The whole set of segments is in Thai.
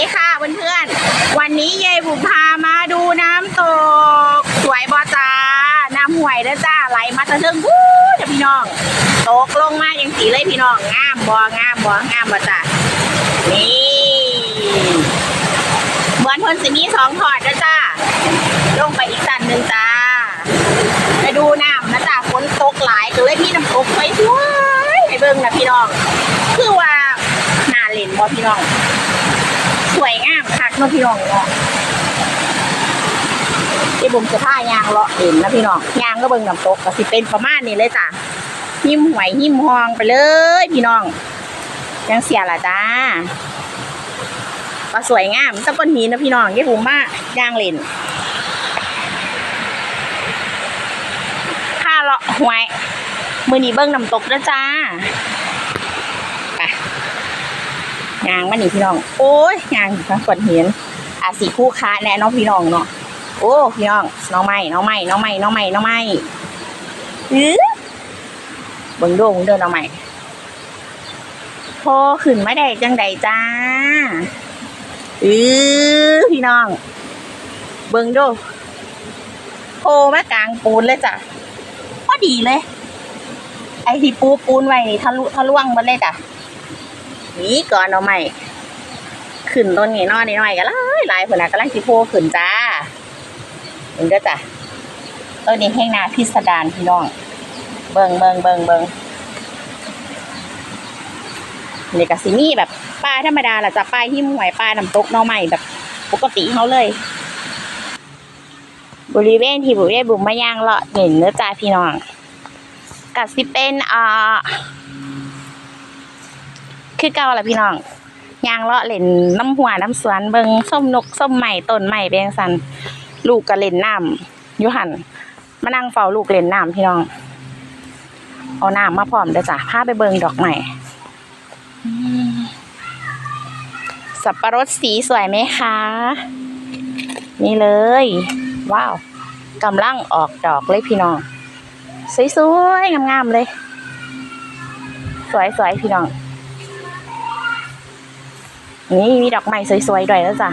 ดีค่ะเพื่อนๆ วันนี้ยายบุพามาดูน้ำตก สวยบอจ้า น้ำห่วยเด้อจ้าไหลมาตะเทิงวู้จ้ะพี่น้อง ตกลงมาอย่างสีเลยพี่น้อง งามบองามบองามบอจ้า นี่เหมือนเพิ่นสิมีสองถอดเด้อจ้า ลงไปอีกสันหนึ่งจ้า ไปดูน้ำนะจ้าฝนตกหลายก็เลยมีน้ำตกไปสวยให้เบิ่งนะพี่น้อง คือว่าน่าเล่นบ่พี่น้อง สวยงามคักเนาะพี่น้องเนาะที่ผมจะพายางเลาะเล่นนะพี่น้องยางก็เบิ่งน้ำตกก็สิเป็นประมาณนี้เลยจ้ะหิมหวยหิมหองไปเลย พี่น้องยังเสียละจ้าก็สวยงามสักก้อนหินนะพี่น้องที่ผมมายางเล่นค่าเลาะหวยมือนี้เบิ้งน้ำตกนะจ้า ยางมานี่พี่น้อง โอ้ยยางทั้งกดเห็นอาสีคู่ค้าแน่น้องพี่น้องเนาะโอ้พี่น้องน้องใหม่น้องใหม่น้องใหม่น้องใหม่น้องใหม่อื้อเบิ้งโดงเดินน้องใหม่พอขึ้นไม่ได้จังใดจ้าอื้อพี่น้อง เบิ้งโดโพแม่กลางปูนเลยจ้ะพอดีเลย ไอที่ปูปูนไว้นี่ทะลุทะลวงมาเลยจ้ะ นี่ก่อนเอาใหม่ขึ้นต้นนี้น้อนนิดหน่อยก็หลายลายผลนะกำลังสิโพขึ้นจ้าเห็นเด้อจ้ะต้นนี้แห้งนาพิสดารพี่น้อง เบิงเบิงเบิงเบิงนี่ก็สิมีแบบปลาธรรมดาแหละจ้ะปลาหิมหวยปลาน้ำตกน้องใหม่แบบ ปกติเขาเลย บริเวณที่บุเรบุมมาย่างเลาะเห็นเนื้อจ้าพี่น้องกัสิเป็นอ่า คือเก่าแหละพี่น้องยางเลาะเล่นน้ำหัวน้ำสวนเบิงส้มนกส้มใหม่ต้นใหม่เบงสันลูกก็เล่นน้ำยุหันมานั่งเฝ้าลูกเล่นน้ำพี่น้อง เอาน้ำมาพร้อมเด้อจ้ะพาไปเบิงดอกใหม่สับปะรดสีสวยไหมคะ นี่เลย ว้าวกำลังออกดอกเลยพี่น้อง สวยๆงามๆเลย สวยๆพี่น้อง นี่มีดอกไม้สวยๆด้วยแล้วจ้ะ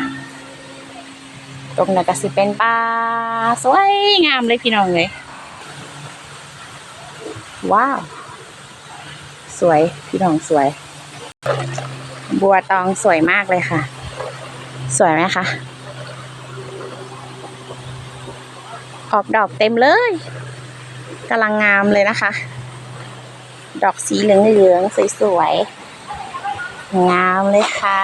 ตรงนั้นก็สิเป็นป่าสวยงามเลยพี่น้องเลยว้าว สวยพี่น้องสวย บัวตองสวยมากเลยค่ะ สวยไหมคะออกดอกเต็มเลยกำลังงามเลยนะคะ ดอกสีเหลืองๆสวยๆ งามเลยค่ะ